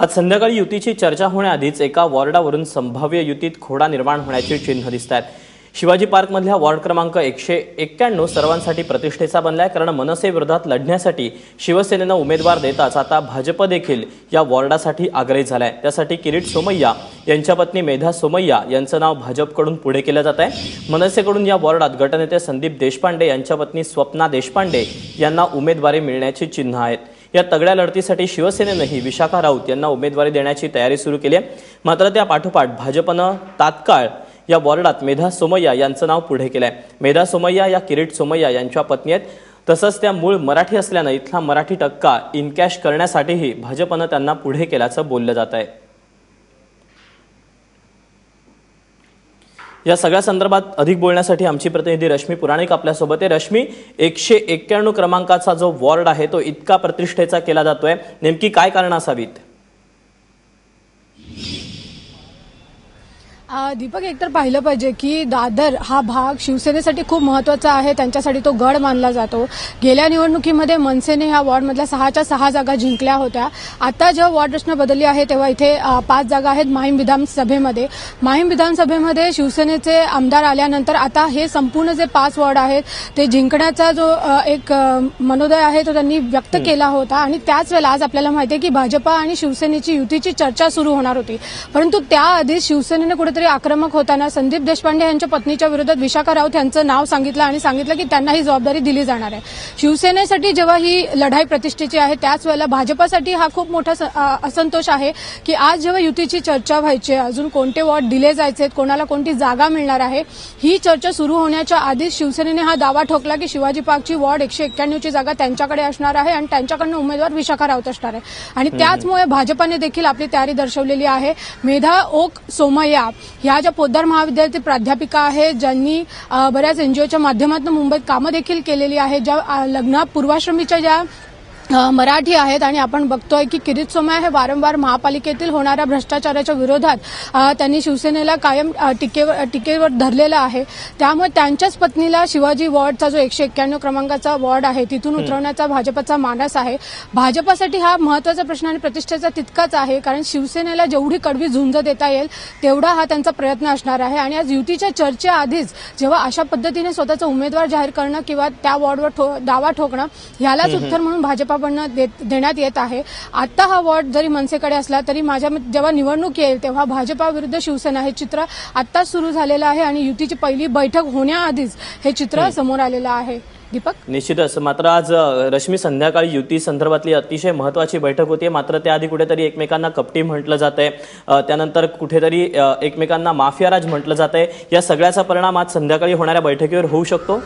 आज संध्याकाळी युतीची चर्चा होण्याआधीच एका वॉर्डावरून संभाव्य युतीत खोडा निर्माण होण्याची चिन्ह दिसत आहेत शिवाजी पार्कमधल्या वॉर्ड क्रमांक एकशे एक्क्याण्णव सर्वांसाठी प्रतिष्ठेचा बनलाय. कारण मनसेविरोधात लढण्यासाठी शिवसेनेनं उमेदवार देताच आता भाजप देखील या वॉर्डासाठी आग्रही झालाय. त्यासाठी किरीट सोमय्या यांच्या पत्नी मेधा सोमय्या यांचं नाव भाजपकडून पुढे केलं जात आहे मनसेकडून या वॉर्डात गटनेते संदीप देशपांडे यांच्या पत्नी स्वप्ना देशपांडे यांना उमेदवारी मिळण्याची चिन्ह आहेत. या तगड्या लढतीसाठी शिवसेनेनंही विशाखा राऊत यांना उमेदवारी देण्याची तयारी सुरू केली आहे. मात्र त्या पाठोपाठ भाजपनं तात्काळ या वॉर्डात मेधा सोमय्या यांचं नाव पुढे केलं आहे. मेधा सोमय्या या किरीट सोमय्या यांच्या पत्नी आहेत. तसंच त्या मूळ मराठी असल्यानं इथला मराठी टक्का इनकॅश करण्यासाठीही भाजपनं त्यांना पुढे केल्याचं बोललं जात आहे. या सगळ्या संदर्भात अधिक बोलण्यासाठी आमची प्रतिनिधी रश्मी पुराणिक आपल्यासोबत आहे. रश्मी एकशे एक्क्याण्णव क्रमांकाचा जो वॉर्ड आहे तो इतका प्रतिष्ठेचा केला जातोय. नेमकी काय कारण असावीत? दीपक एकतर पाहिलं पाहिजे की दादर हा भाग शिवसेनेसाठी खूप महत्त्वाचा आहे. त्यांच्यासाठी तो गड मानला जातो. गेल्या निवडणुकीमध्ये मनसेने ह्या वॉर्डमधल्या सहाच्या सहा जागा जिंकल्या होत्या. आता जेव्हा वॉर्ड रचना बदलली आहे तेव्हा इथे पाच जागा आहेत माहीम विधानसभेमध्ये. माहीम विधानसभेमध्ये शिवसेनेचे आमदार आल्यानंतर आता हे संपूर्ण जे पाच वॉर्ड आहेत ते जिंकण्याचा जो एक मनोदय आहे तो त्यांनी व्यक्त केला होता. आणि त्याच वेळेला आज आपल्याला माहिती आहे की भाजपा आणि शिवसेनेची युतीची चर्चा सुरू होणार होती. परंतु त्याआधी शिवसेनेने कुठेतरी आक्रमक होताना संदीप देशपांडे यांच्या पत्नीच्या विरोधात विशाखा राऊत यांचं नाव सांगितलं आणि सांगितलं की त्यांना ही जबाबदारी दिली जाणार आहे. शिवसेनेसाठी जेव्हा ही लढाई प्रतिष्ठेची आहे त्याच वेळेला भाजपासाठी हा खूप मोठा असंतोष आहे की आज जेव्हा युतीची चर्चा व्हायची आहे, अजून कोणते वॉर्ड दिले जायचे आहेत, कोणाला कोणती जागा मिळणार आहे ही चर्चा सुरू होण्याच्या आधीच शिवसेनेने हा दावा ठोकला की शिवाजी पार्कची वॉर्ड एकशे एक्क्याण्णवची जागा त्यांच्याकडे असणार आहे आणि त्यांच्याकडनं उमेदवार विशाखा राऊत असणार आहे. आणि त्याचमुळे भाजपाने देखील आपली तयारी दर्शवलेली आहे. मेधा ओक सोमय्या ह्या ज्या पोद्दार महाविद्यालयातील प्राध्यापिका आहेत ज्यांनी बऱ्याच एनजीओच्या माध्यमातून मुंबईत कामं देखील केलेली आहेत ज्या लग्न पूर्वाश्रमीच्या ज्या मराठी आहेत आणि आपण बघतोय की किरीट सोमय्या हे वारंवार महापालिकेतील होणाऱ्या भ्रष्टाचाराच्या विरोधात त्यांनी शिवसेनेला कायम टीकेवर टीकेवर धरलेलं आहे. त्यामुळे त्यांच्याच पत्नीला शिवाजी वॉर्डचा जो एकशे एक्क्याण्णव क्रमांकाचा वॉर्ड आहे तिथून उतरवण्याचा भाजपचा मानस आहे. भाजपासाठी हा महत्त्वाचा प्रश्न आणि प्रतिष्ठेचा तितकाच आहे कारण शिवसेनेला जेवढी कडवी झुंज देता येईल तेवढा हा त्यांचा प्रयत्न असणार आहे. आणि आज युतीच्या चर्चेआधीच जेव्हा अशा पद्धतीने स्वतःचा उमेदवार जाहीर करणं किंवा त्या वॉर्डवर दावा ठोकणं ह्यालाच उत्तर म्हणून भाजपाकडनं देत- देण्यात येत आहे. आता हा वॉर्ड जरी मनसेकडे असला तरी माझ्या जेव्हा निवडणूक येईल तेव्हा भाजपा विरुद्ध शिवसेना हे चित्र आत्ताच सुरू झालेलं आहे आणि युतीची पहिली बैठक होण्याआधीच हे चित्र समोर आलेलं आहे. दीपक? निश्चितच. मात्र आज रश्मी संध्याकाळी युती संदर्भातली अतिशय महत्वाची बैठक होती. मात्र त्याआधी कुठेतरी एकमेकांना कपटी म्हटलं जात आहे त्यानंतर कुठेतरी एकमेकांना माफियाराज म्हटलं जात आहे या सगळ्याचा परिणाम आज संध्याकाळी होणाऱ्या बैठकीवर होऊ शकतो?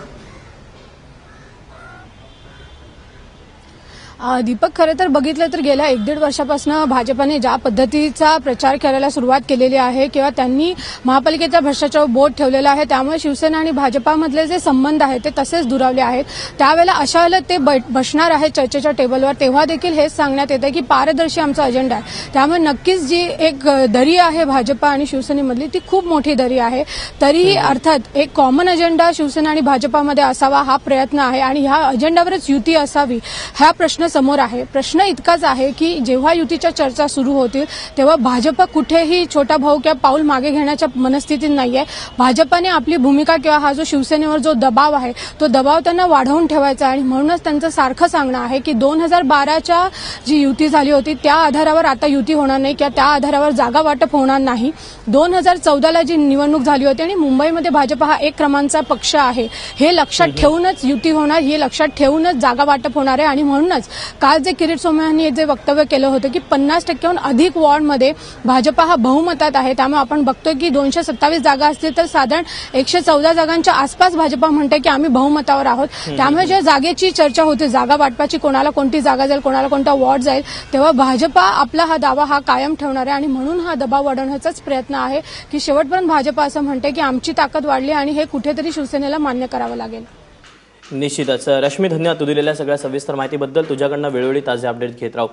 दीपक खरं तर बघितलं तर गेल्या एक दीड वर्षापासून भाजपाने ज्या पद्धतीचा प्रचार करायला सुरुवात केलेली आहे किंवा त्यांनी महापालिकेच्या भ्रष्टाचारावर बोट ठेवलेला आहे त्यामुळे शिवसेना आणि भाजपामधले जे संबंध आहेत ते तसेच दुरावले आहेत. त्यावेळेला अशा वेळेला ते बसणार आहेत चर्चेच्या टेबलवर तेव्हा देखील हेच सांगण्यात येतं की पारदर्शी आमचा अजेंडा आहे. त्यामुळे नक्कीच जी एक दरी आहे भाजपा आणि शिवसेनेमधली ती खूप मोठी दरी आहे. तरीही अर्थात एक कॉमन अजेंडा शिवसेना आणि भाजपामध्ये असावा हा प्रयत्न आहे आणि ह्या अजेंडावरच युती असावी हा प्रश्न समोर आहे. प्रश्न इतकाच आहे की जेव्हा युतीच्या चर्चा सुरू होतील तेव्हा भाजप कुठेही छोटा भाऊ किंवा पाऊल मागे घेण्याच्या मनस्थितीत नाहीये. भाजपाने आपली भूमिका किंवा हा जो शिवसेनेवर जो दबाव आहे तो दबाव त्यांना वाढवून ठेवायचा आहे आणि म्हणूनच त्यांचं सारखं सांगणं आहे की दोन हजार बाराच्या जी युती झाली होती त्या आधारावर आता युती होणार नाही किंवा त्या आधारावर जागा वाटप होणार नाही. दोन हजार चौदाला जी निवडणूक झाली होती आणि मुंबईमध्ये भाजप हा एक क्रमांकचा पक्ष आहे हे लक्षात ठेवूनच युती होणार हे लक्षात ठेवूनच जागा वाटप होणार आहे आणि म्हणूनच काल जे किरीट सोमय्या यांनी जे वक्तव्य केलं होतं की पन्नास टक्क्याहून अधिक वॉर्डमध्ये भाजपा हा बहुमतात आहे त्यामुळे आपण बघतोय की दोनशे सत्तावीस जागा असतील तर साधारण एकशे चौदा जागांच्या आसपास भाजपा म्हणते की आम्ही बहुमतावर आहोत. त्यामुळे जेव्हा जागेची चर्चा होते जागा वाटपाची कोणाला कोणती जागा जाईल कोणाला कोणता वॉर्ड जाईल तेव्हा भाजपा आपला हा दावा हा कायम ठेवणार आहे आणि म्हणून हा दबाव वाढवण्याचाच प्रयत्न आहे की शेवटपर्यंत भाजपा असं म्हणते की आमची ताकद वाढली आणि हे कुठेतरी शिवसेनेला मान्य करावं लागेल. निश्चितच. रश्मी धन्यवाद तू दिलेल्या सगळ्या सविस्तर माहितीबद्दल तुझ्याकडनं वेळोवेळी ताजे अपडेट घेत राहू.